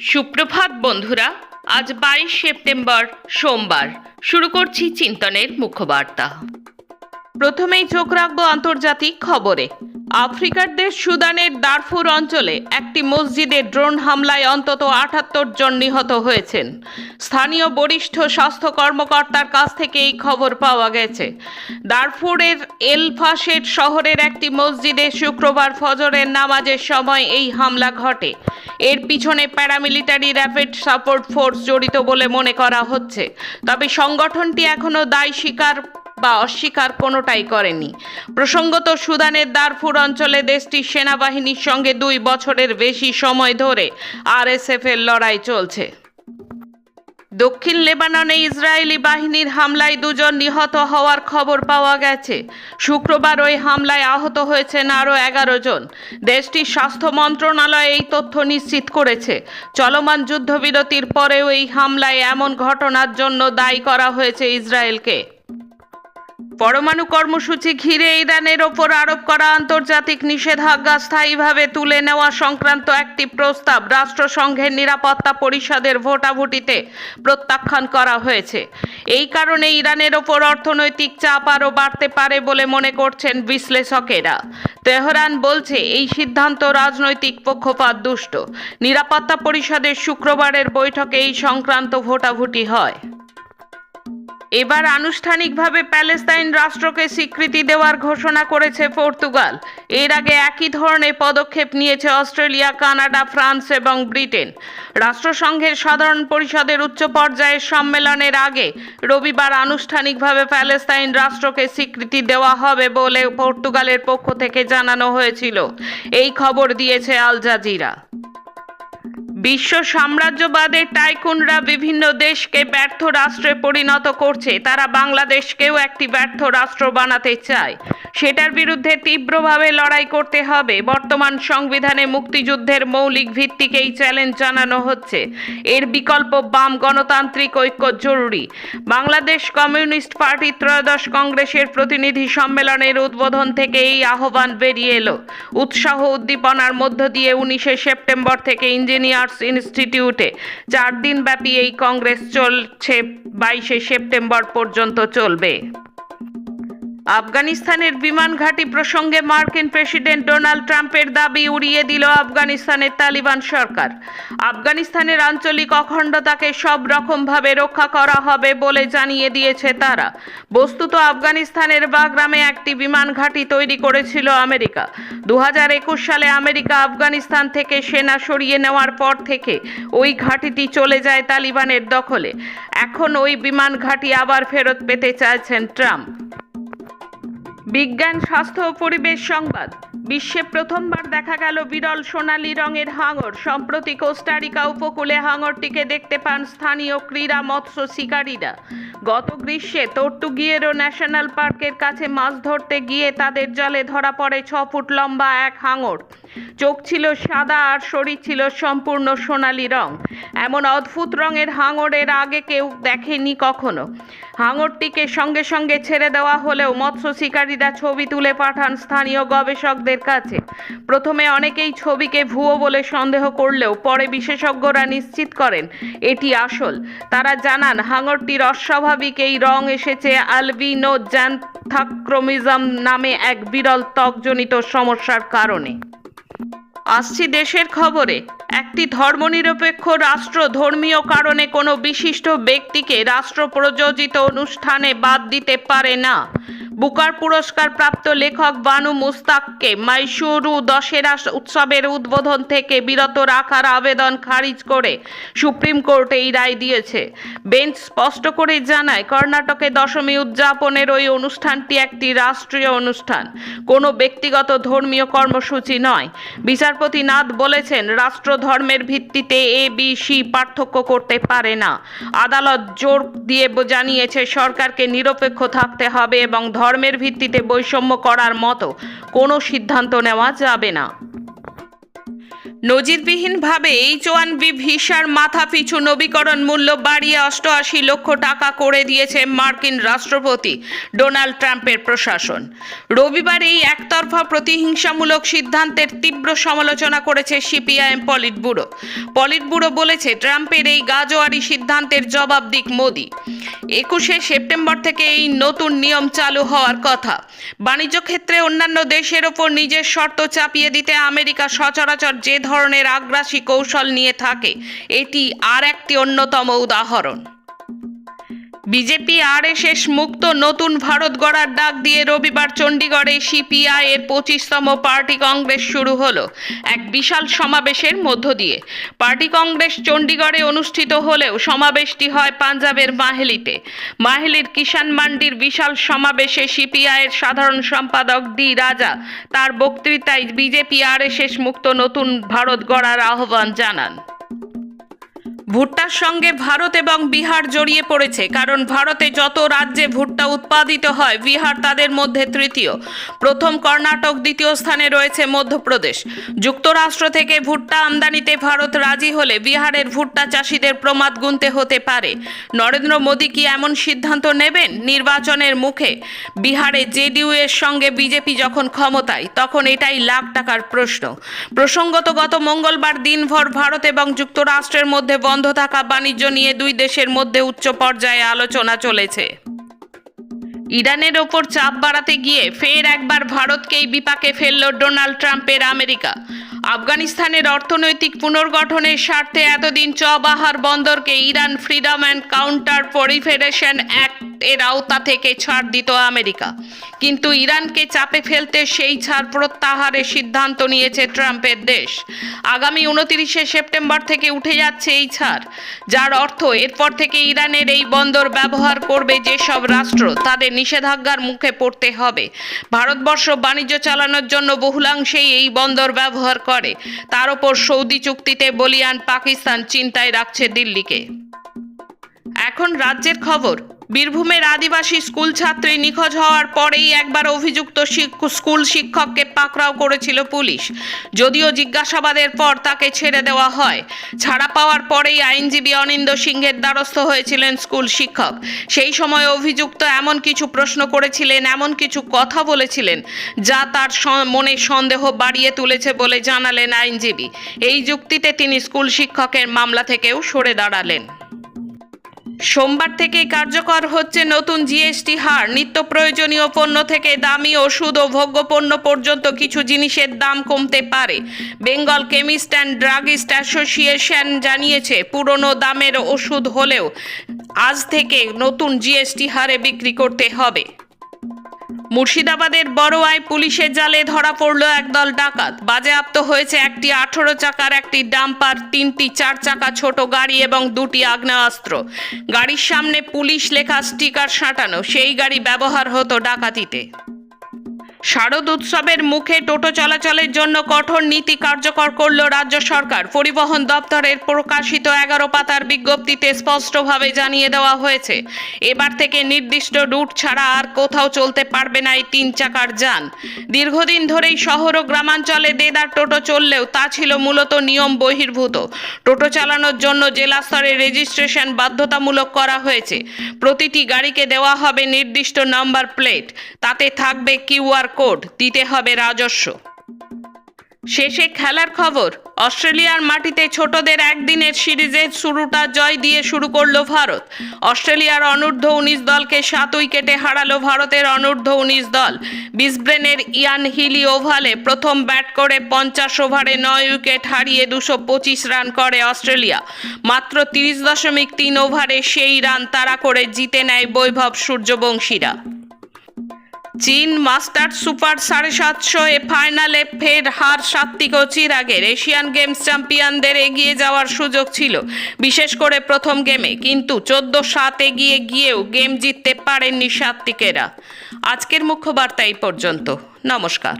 সুপ্রভাত বন্ধুরা, আজ বাইশ সেপ্টেম্বর সোমবার। শুরু করছি চিন্তনের মুখ্যবার্তা প্রথমেই চোখ রাখব আন্তর্জাতিক খবরে। আফ্রিকার দেশ সুদানের দারফুর অঞ্চলে একটি মসজিদে ড্রোন হামলায় অন্তত আটাত্তর জন নিহত হয়েছেন। স্থানীয় বরিষ্ঠ স্বাস্থ্য কর্মকর্তার কাছ থেকে এই খবর পাওয়া গেছে। দারফুরের এলফাশেট শহরের একটি মসজিদে শুক্রবার ফজরের নামাজের সময় এই হামলা ঘটে। এর পিছনে প্যারামিলিটারি র্যাপিড সাপোর্ট ফোর্স জড়িত বলে মনে করা হচ্ছে। তবে সংগঠনটি এখনও দায় স্বীকার বা অস্বীকার কোনোটাই করেনি। প্রসঙ্গত সুদানের দারফুর অঞ্চলে দেশটির সেনাবাহিনীর সঙ্গে দুই বছরের বেশি সময় ধরে আরএসএফ এর লড়াই চলছে। দক্ষিণ লেবাননে ইসরায়েলি বাহিনীর হামলায় দুজন নিহত হওয়ার খবর পাওয়া গেছে। শুক্রবার ওই হামলায় আহত হয়েছেন আরও এগারো জন। দেশটির স্বাস্থ্য মন্ত্রণালয় এই তথ্য নিশ্চিত করেছে। চলমান যুদ্ধবিরতির পরেও এই হামলায় এমন ঘটনার জন্য দায়ী করা হয়েছে ইসরায়েলকে। পরমাণু কর্মসূচি ঘিরে ইরানের ওপর আরোপ করা আন্তর্জাতিক নিষেধাজ্ঞা স্থায়ীভাবে তুলে নেওয়া সংক্রান্ত একটি প্রস্তাব রাষ্ট্রসংঘের নিরাপত্তা পরিষদের ভোটাভুটিতে প্রত্যাখ্যান করা হয়েছে। এই কারণে ইরানের ওপর অর্থনৈতিক চাপ আরও বাড়তে পারে বলে মনে করছেন বিশ্লেষকেরা। তেহরান বলছে, এই সিদ্ধান্ত রাজনৈতিক পক্ষপাত দুষ্ট। নিরাপত্তা পরিষদের শুক্রবারের বৈঠকে এই সংক্রান্ত ভোটাভুটি হয়। এবার আনুষ্ঠানিকভাবে প্যালেস্তাইন রাষ্ট্রকে স্বীকৃতি দেওয়ার ঘোষণা করেছে পর্তুগাল। এর আগে একই ধরনের পদক্ষেপ নিয়েছে অস্ট্রেলিয়া, কানাডা, ফ্রান্স এবং ব্রিটেন। রাষ্ট্রসংঘের সাধারণ পরিষদের উচ্চ পর্যায়ের সম্মেলনের আগে রবিবার আনুষ্ঠানিকভাবে প্যালেস্তাইন রাষ্ট্রকে স্বীকৃতি দেওয়া হবে বলে পর্তুগালের পক্ষ থেকে জানানো হয়েছিল। এই খবর দিয়েছে আল জাজিরা। বিশ্ব সাম্রাজ্যবাদের টাইকুনরা বিভিন্ন দেশকে ব্যর্থ রাষ্ট্রে পরিণত করছে। তারা বাংলাদেশকেও একটি ব্যর্থ রাষ্ট্র বানাতে চায়। সেটার বিরুদ্ধে তীব্রভাবে লড়াই করতে হবে। বর্তমান সংবিধানে মুক্তিযুদ্ধের মৌলিক ভিত্তিকেই চ্যালেঞ্জ জানানো হচ্ছে। এর বিকল্প বাম গণতান্ত্রিক ঐক্য জরুরি। বাংলাদেশ কমিউনিস্ট পার্টি ত্রয়োদশ কংগ্রেসের প্রতিনিধি সম্মেলনের উদ্বোধন থেকে এই আহ্বান বেরিয়ে এলো। উৎসাহ উদ্দীপনার মধ্য দিয়ে উনিশে সেপ্টেম্বর থেকে ইঞ্জিনিয়ার্স ইনস্টিটিউটে চার দিন ব্যাপী এই কংগ্রেস চলছে। বাইশে সেপ্টেম্বর পর্যন্ত চলবে। আফগানিস্তানের বিমান ঘাঁটি প্রসঙ্গে মার্কিন প্রেসিডেন্ট ডোনাল্ড ট্রাম্পের দাবি উড়িয়ে দিল আফগানিস্তানের তালিবান সরকার। আফগানিস্তানের আঞ্চলিক অখণ্ডতাকে সব রকমভাবে রক্ষা করা হবে বলে জানিয়ে দিয়েছে তারা। বস্তুত আফগানিস্তানের বাগরামে একটি বিমান ঘাঁটি তৈরি করেছিল আমেরিকা। দু হাজার একুশ সালে আমেরিকা আফগানিস্তান থেকে সেনা সরিয়ে নেওয়ার পর থেকে ওই ঘাঁটিটি চলে যায় তালিবানের দখলে। এখন ওই বিমান ঘাঁটি আবার ফেরত পেতে চাইছেন ট্রাম্প। বিজ্ঞান, স্বাস্থ্য ও পরিবেশ সংবাদ। বিশ্বে প্রথমবার দেখা গেল বিরল সোনালী রঙের হাঙর। সম্প্রতি কোস্টারিকা উপকূলে হাঙরটিকে দেখতে পান স্থানীয় ক্রীড়া মৎস্য শিকারীরা। গত গ্রীষ্মে তর্তুগিয়েরো ন্যাশনাল পার্কের কাছে মাছ ধরতে গিয়ে তাদের জলে ধরা পড়ে ছ ফুট লম্বা এক হাঙর। চোখ ছিল সাদা আর শরীর ছিল সম্পূর্ণ সোনালি রং। এমন অদ্ভুত রঙের হাঙরের আগে কেউ দেখেনি কখনো। হাঙরটিকে সঙ্গে সঙ্গে ছেড়ে দেওয়া হলেও মৎস্য শিকারীরা ছবি তুলে পাঠান স্থানীয় গবেষকদের কাছে। প্রথমে অনেকেই ছবিকে ভুয়ো বলে সন্দেহ করলেও পরে বিশেষজ্ঞরা নিশ্চিত করেন এটি আসল। তারা জানান, হাঙরটির অস্বাভাবিক এই রং এসেছে আলবিনো জ্যান্থাক্রোমিজম নামে এক বিরল ত্বকজনিত সমস্যার কারণে। আসছি দেশের খবরে। একটি ধর্মনিরপেক্ষ রাষ্ট্র ধর্মীয় কারণে কোনো বিশিষ্ট ব্যক্তিকে রাষ্ট্র প্রযোজিত অনুষ্ঠানে বাদ দিতে পারে না। বুকার পুরস্কার প্রাপ্ত লেখক বানু মুস্তাককে মাইশুরু দশেরা উৎসবের উদ্বোধন থেকে বিরত রাখার আবেদন খারিজ করে সুপ্রিম কোর্ট এই রায় দিয়েছে। বেঞ্চ স্পষ্ট করে জানায়, কর্ণাটকে দশমী উদযাপনের ওই অনুষ্ঠানটি একটি রাষ্ট্রীয় অনুষ্ঠান। কোনো ব্যক্তিগত ধর্মীয় কর্মসূচি নয়। বিচারপতি নাথ বলেছেন রাষ্ট্র ধর্মের ভিত্তিতে এ, বি, সি পার্থক্য করতে পারে না। আদালত জোর দিয়ে জানিয়েছে, সরকারকে নিরপেক্ষ থাকতে হবে এবং ধর্মের ভিত্তিতে বৈষম্য করার মতো কোনো সিদ্ধান্ত নেওয়া যাবে না। নজিরবিহীনভাবে এইচ ওয়ান বি ভিসার মাথা পিছু নবীকরণ মূল্য বাড়িয়ে অষ্টআশি লক্ষ টাকা করে দিয়েছে মার্কিন রাষ্ট্রপতি ডোনাল্ড ট্রাম্পের প্রশাসন। রবিবার এই একতরফা প্রতিহিংসামূলক সিদ্ধান্তের তীব্র সমালোচনা করেছে CPIM politburo politburo বলেছে, ট্রাম্পের এই গাজোয়ারি সিদ্ধান্তের জবাব দিক মোদি। একুশে সেপ্টেম্বর থেকে এই নতুন নিয়ম চালু হওয়ার কথা। বাণিজ্য ক্ষেত্রে অন্যান্য দেশের ওপর নিজের শর্ত চাপিয়ে দিতে আমেরিকা সচরাচর যে ধরনের আগ্রাসী কৌশল নিয়ে থাকে। এটি আর একটি অন্যতম উদাহরণ। বিজেপি আর এস মুক্ত নতুন ভারত গড়ার ডাক দিয়ে রবিবার চণ্ডীগড়ে সিপিআই এর পঁচিশতম পার্টি কংগ্রেস শুরু হলো। এক বিশাল সমাবেশের মধ্য দিয়ে। পার্টি কংগ্রেস চণ্ডীগড়ে অনুষ্ঠিত হলেও সমাবেশটি হয় পাঞ্জাবের মাহেলিতে। মাহেলির কিষান মান্ডির বিশাল সমাবেশে সিপিআই এর সাধারণ সম্পাদক ডি রাজা তার বক্তৃতায় বিজেপি আর এস মুক্ত নতুন ভারত গড়ার আহ্বান জানান। ভুট্টার সঙ্গে ভারত এবং বিহার জড়িয়ে পড়েছে, কারণ ভারতে যত রাজ্যে ভুট্টা উৎপাদিত হয়, বিহার তাদের মধ্যে তৃতীয়। প্রথম কর্ণাটক দ্বিতীয় স্থানে রয়েছে মধ্যপ্রদেশ। যুক্তরাষ্ট্র থেকে ভুট্টা আমদানিতে ভারত রাজি হলে বিহারের ভুট্টা চাষিদের প্রমাদ গুনতে হতে পারে। নরেন্দ্র মোদী কি এমন সিদ্ধান্ত নেবেন? নির্বাচনের মুখে বিহারে জেডিইউ এর সঙ্গে বিজেপি যখন ক্ষমতায়, তখন এটাই লাখ টাকার প্রশ্ন। প্রসঙ্গত গত মঙ্গলবার দিনভর ভারত এবং যুক্তরাষ্ট্রের মধ্যে বন্ধ থাকা বাণিজ্য নিয়ে দুই দেশের মধ্যে উচ্চ পর্যায়ে আলোচনা চলেছে। ইরানের ওপর চাপ বাড়াতে গিয়ে ফের একবার ভারতকেই বিপাকে ফেলল ডোনাল্ড ট্রাম্পের আমেরিকা। আফগানিস্তানের অর্থনৈতিক পুনর্গঠনের স্বার্থে এতদিন Chabahar বন্দরকে Iran freedom and counter proliferation act এর আওতা থেকে ছাড় দিত আমেরিকা। কিন্তু ইরানকে চাপে ফেলতে সেই ছাড় প্রত্যাহারের সিদ্ধান্ত নিয়েছে ট্রাম্পের দেশ। আগামী উনতিরিশে সেপ্টেম্বর থেকে উঠে যাচ্ছে এই ছাড়, যার অর্থ এরপর থেকে ইরানের এই বন্দর ব্যবহার করবে যেসব রাষ্ট্র, তাদের নিষেধাজ্ঞার মুখে পড়তে হবে। ভারতবর্ষ বাণিজ্য চালানোর জন্য বহুলাংশেই এই বন্দর ব্যবহার করে। তার ওপর সৌদি চুক্তিতে বলিয়ান পাকিস্তান চিন্তায় রাখছে দিল্লিকে। এখন রাজ্যের খবর। বীরভূমের আদিবাসী স্কুল ছাত্রী নিখোঁজ হওয়ার পরেই একবার অভিযুক্ত স্কুল শিক্ষককে পাকড়াও করেছিল পুলিশ। যদিও জিজ্ঞাসাবাদের পর তাকে ছেড়ে দেওয়া হয়। ছাড়া পাওয়ার পরেই আইনজীবী অনিন্দ সিংহের দ্বারস্থ হয়েছিলেন স্কুল শিক্ষক। সেই সময় অভিযুক্ত এমন কিছু প্রশ্ন করেছিলেন, এমন কিছু কথা বলেছিলেন, যা তার মনে সন্দেহ বাড়িয়ে তুলেছে বলে জানালেন আইনজীবী। এই যুক্তিতে তিনি স্কুল শিক্ষকের মামলা থেকেও সরে দাঁড়ালেন। সোমবার থেকে কার্যকর হচ্ছে নতুন জিএসটি হার। নিত্য প্রয়োজনীয় পণ্য থেকে দামি ওষুধ ও ভোগ্য পণ্য পর্যন্ত কিছু জিনিসের দাম কমতে পারে। Bengal chemist and druggist association জানিয়েছে, পুরনো দামের ওষুধ হলেও আজ থেকে নতুন জিএসটি হারে বিক্রি করতে হবে। মুর্শিদাবাদের বড়োয়ায় পুলিশের জালে ধরা পড়ল একদল ডাকাত। বাজেয়াপ্ত হয়েছে একটি আঠেরো চাকার একটি ডাম্পার, তিনটি চার চাকা ছোট গাড়ি এবং দুটি আগ্নেয়াস্ত্র। গাড়ির সামনে পুলিশ লেখা স্টিকার সাঁটানো। সেই গাড়ি ব্যবহার হতো ডাকাতিতে। শারদ উৎসবের মুখে টোটো চলাচলের জন্য কঠোর নীতি কার্যকর করল রাজ্য সরকার। পরিবহন দপ্তরের প্রকাশিত এগারো পাতার বিজ্ঞপ্তিতে স্পষ্টভাবে জানিয়ে দেওয়া হয়েছে, এবার থেকে নির্দিষ্ট রুট ছাড়া আর কোথাও চলতে পারবে না এই তিন চাকার যান। দীর্ঘদিন ধরেই শহর ও গ্রামাঞ্চলে দেদার টোটো চললেও তা ছিল মূলত নিয়ম বহির্ভূত। টোটো চালানোর জন্য জেলা স্তরে রেজিস্ট্রেশন বাধ্যতামূলক করা হয়েছে। প্রতিটি গাড়িকে দেওয়া হবে নির্দিষ্ট নাম্বার প্লেট। তাতে থাকবে কিউআর কোড দিতে হবে রাজস্ব। শেষে খেলার খবর, অস্ট্রেলিয়ার মাটিতে ছোটদের একদিনের সিরিজের শুরুটা জয় দিয়ে শুরু করল ভারত। অস্ট্রেলিয়ার অনূর্ধ্ব উনিশ দলকে সাত উইকেটে হারালো ভারতের অনূর্ধ্ব উনিশ দল। বিসব্রেনের ইয়ান হিলি ওভালে প্রথম ব্যাট করে পঞ্চাশ ওভারে নয় উইকেট হারিয়ে দুশো পঁচিশ রান করে অস্ট্রেলিয়া। মাত্র তিরিশ দশমিক তিন ওভারে সেই রান তাড়া করে জিতে নেয় বৈভব সূর্যবংশীরা। চীন মাস্টার সুপার সাড়ে সাতশো এ ফাইনালে ফের হার সাত্বিক ও চিরাগের এশিয়ান গেমস চ্যাম্পিয়নদের এগিয়ে যাওয়ার সুযোগ ছিল, বিশেষ করে প্রথম গেমে। কিন্তু চোদ্দ সাত এগিয়ে গিয়েও গেম জিততে পারেননি সাত্বিকেরা আজকের মুখ্য বার্তা এই পর্যন্ত। নমস্কার।